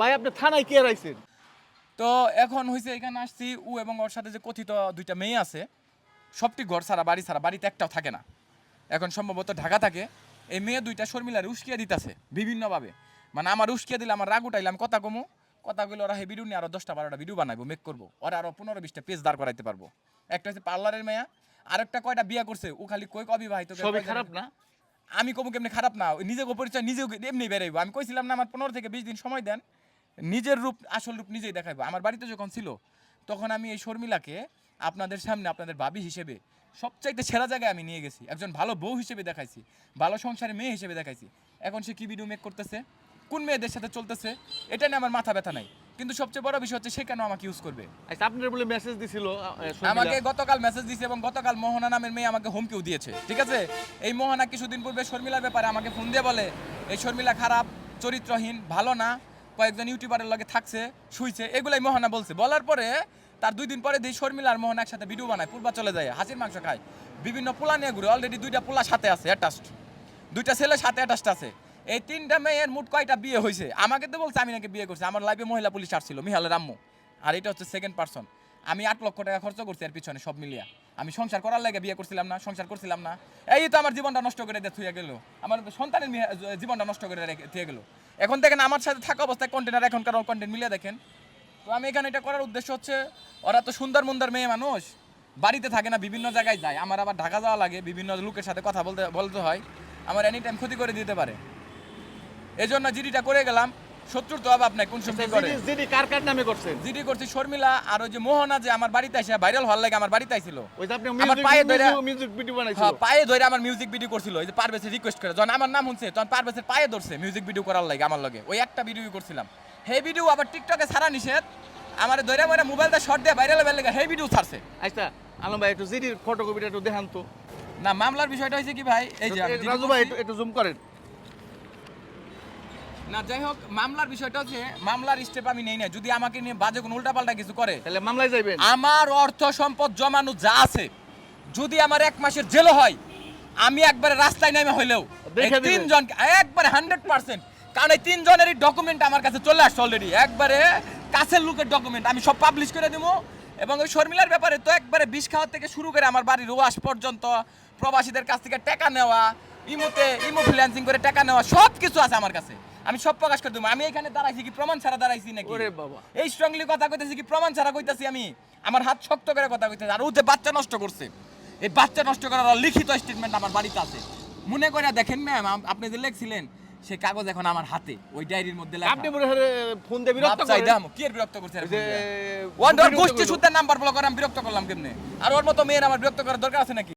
ভাই আপনি থানায় কে রাইছেন? তো এখন হয়েছে এখানে আসছি ও এবং ওর সাথে যে কথিত দুইটা মেয়ে আছে সবটি ঘর ছাড়া বাড়ি ছাড়া বাড়িতে একটাও থাকে না। এখন সম্ভবত ঢাকা থাকে এই মেয়ে দুইটা শর্মিলার উস্কিয়ে দিতেছে বিভিন্নভাবে। মানে আমার উস্কিয়া দিলে আমার রাগ উঠাইলাম কথা কমু কথাগুলো ওরা হে ভিডিও নিয়ে আরও দশটা বারোটা ভিডিও বানাবো মেক করব। ওরা আরও পনেরো বিশটা পেজ দাঁড় করাইতে পারব। একটা হচ্ছে পার্লারের মেয়া আরেকটা কয়টা বিয়া করছে ও খালি কই অবিবাহিত খারাপ না? আমি কবু কেমনি খারাপ না নিজেকে পরিচয় নিজেও এমনি বেরাইবো। আমি কইছিলাম না, আমার পনেরো থেকে বিশ দিন সময় দেন, নিজের রূপ, আসল রূপ নিজেই দেখাইবো। আমার বাড়িতে যখন ছিল, তখন আমি এই শর্মিলাকে আপনাদের সামনে আপনাদের ভাবি হিসেবে সবচাইতে সেরা জায়গায় আমি নিয়ে গেছি। একজন ভালো বউ হিসেবে দেখাইছি, ভালো সংসারে মেয়ে হিসেবে দেখাইছি। এখন সে কি ভিডিও মেক করতেছে? কোন মেয়েদের সাথে চলতেছে? এটা নিয়ে আমার মাথা ব্যথা নাই। কিন্তু সবচেয়ে বড় বিষয় হচ্ছে সে কেন আমাকে ইউজ করবে? আচ্ছা আপনার বলে মেসেজ দিছিল আমাকে গতকাল মেসেজ দিয়েছে এবং গতকাল মোহনা নামের মেয়ে আমাকে হুমকিও দিয়েছে ঠিক আছে? এই মোহনা কিছুদিন পূর্বে শর্মিলার ব্যাপারে আমাকে ফোন দিয়ে বলে এই শর্মিলা খারাপ চরিত্রহীন ভালো না কয়েকজন ইউটিউবারের লগে থাকছে শুইছে। এগুলাই মোহনা বলছে। বলার পরে তার দুই দিন পরে দিই শর্মিলা আর মোহনা একসাথে ভিডিও বানায় পূর্বা চলে যায় হাসির মাংস খায়। বিভিন্ন পোলা নিয়ে ঘুরে অলরেডি দুইটা পোলা সাথে আছে অ্যাটাস্ট দুইটা ছেলে সাথে অ্যাটাস্ট আছে। এই তিনটা মেয়ের মোট কয়টা বিয়ে হয়েছে? আমাকে তো বলছে, আমি নাকি বিয়ে করছি। আমার লাইফে মহিলা পুলিশ আসছিল মিহালের আম্মু। আর এটা হচ্ছে সেকেন্ড পার্সন আমি আট লক্ষ টাকা খরচ করছি এর পিছনে সব মিলিয়া। আমি সংসার করার লাগে বিয়ে করছিলাম না, সংসার করছিলাম না। এই তো আমার জীবনটা নষ্ট করে দিয়ে থুয়ে গেল। আমার সন্তানের জীবনটা নষ্ট করে থুয়ে গেল। এখন দেখেন, আমার সাথে থাকা অবস্থায় কন্টেনার এখনকার কন্টেন্ট মিলিয়ে দেখেন। তো আমি এখানে এটা করার উদ্দেশ্য হচ্ছে, ওরা তো সুন্দর মুন্দর মেয়ে মানুষ। বাড়িতে থাকে না, বিভিন্ন জায়গায় যায়। আমার আবার ঢাকা যাওয়া লাগে, বিভিন্ন লোকের সাথে কথা বলতে বলতে হয়। আমার এনি টাইম ক্ষতি করে দিতে পারে। এই জন্য জিডিটা করে গেলাম। শত্রুর তো অভাব নাই কোন সময় করে? জিডি- কার কার নামে করছেন? জিডি করছি শর্মিলা আর ওই যে মোহনা যে আমার বাড়িতে আসে ভাইরাল হওয়ার লাগে আমার বাড়িতে আইছিল। ওই যে আপনি আমার পায়ে ধরে- মিউজিক ভিডিও বানাইছিল হ্যাঁ পায়ে ধরে আমার মিউজিক ভিডিও করছিল ওই যে পারভেজের রিকোয়েস্ট করে। যখন আমার নাম শুনছে তখন পারভেজের পায়ে ধরছে মিউজিক ভিডিও করার লাগে আমার লগে। ওই একটা ভিডিও করছিলাম। হে ভিডিও আবার টিকটকে ছাড়া নিষেধ। আমার ধরে মরে মোবাইলটা শর্ট দিয়ে ভাইরাল হবার লাগে হে ভিডিও ছাড়ছে। আচ্ছা আলম ভাই একটু জিডির ফটোকপিটা একটু দেখান তো। না মামলার বিষয়টা হয়েছে কি ভাই? এই যে রাজু ভাই একটু জুম করেন। না যাই হোক মামলার বিষয়টা হচ্ছে মামলার স্টেপ আমি নেই না যদি আমাকে নিয়ে বাজে কোনো উল্টাপাল্টা কিছু করে তাহলে মামলায় যাইবেন। আমার অর্থ সম্পদ জমানো যা আছে যদি আমার এক মাসের জেল হয় আমি একবারে রাস্তায় নেমে হইলেও দেখে তিনজন একবারে হান্ড্রেড পার্সেন্ট কারণ এই তিনজনেরই ডকুমেন্ট আমার কাছে চলে আসছে অলরেডি একবারে কাছের লোকের ডকুমেন্ট আমি সব পাবলিশ করে দেবো এবং ওই শর্মিলার ব্যাপারে তো একবারে বিষ খাওয়ার থেকে শুরু করে আমার বাড়ির ওয়াশ পর্যন্ত প্রবাসীদের কাছ থেকে টাকা নেওয়া ইমোতে ইমো ফ্রিল্যান্সিং করে টাকা নেওয়া সব কিছু আছে আমার কাছে। আমি সব প্রকাশ করে দেবো। আমি এখানে দাঁড়াইছি কি প্রমাণ ছাড়া দাঁড়াইছি নাকি? ওরে বাবা। এই স্ট্রংলি কথা কইতেছি কি প্রমাণ ছাড়া কইতাছি আমি? আমার হাত শক্ত করে কথা কইতেছি। আর ও যে বাচ্চা নষ্ট করছে এই বাচ্চা নষ্ট করার লিখিত স্টেটমেন্ট আমার বাড়িতে আছে। মনে করে দেখেন ম্যাম আপনি যে লিখছিলেন সেই কাগজ এখন আমার হাতে। ওই ডায়েরির মধ্যে লেখা। আপনি মনে হয় ফোন দিয়ে বিরক্ত করেন? দাম কি এর বিরক্ত করছে যে ওয়ান বিরক্ত গোষ্ঠী। সুদ্ধের নাম্বার ব্লক করে আমি বিরক্ত করলাম কেমনে? আর ওর মতো মেয়ের আমার বিরক্ত করার দরকার আছে নাকি?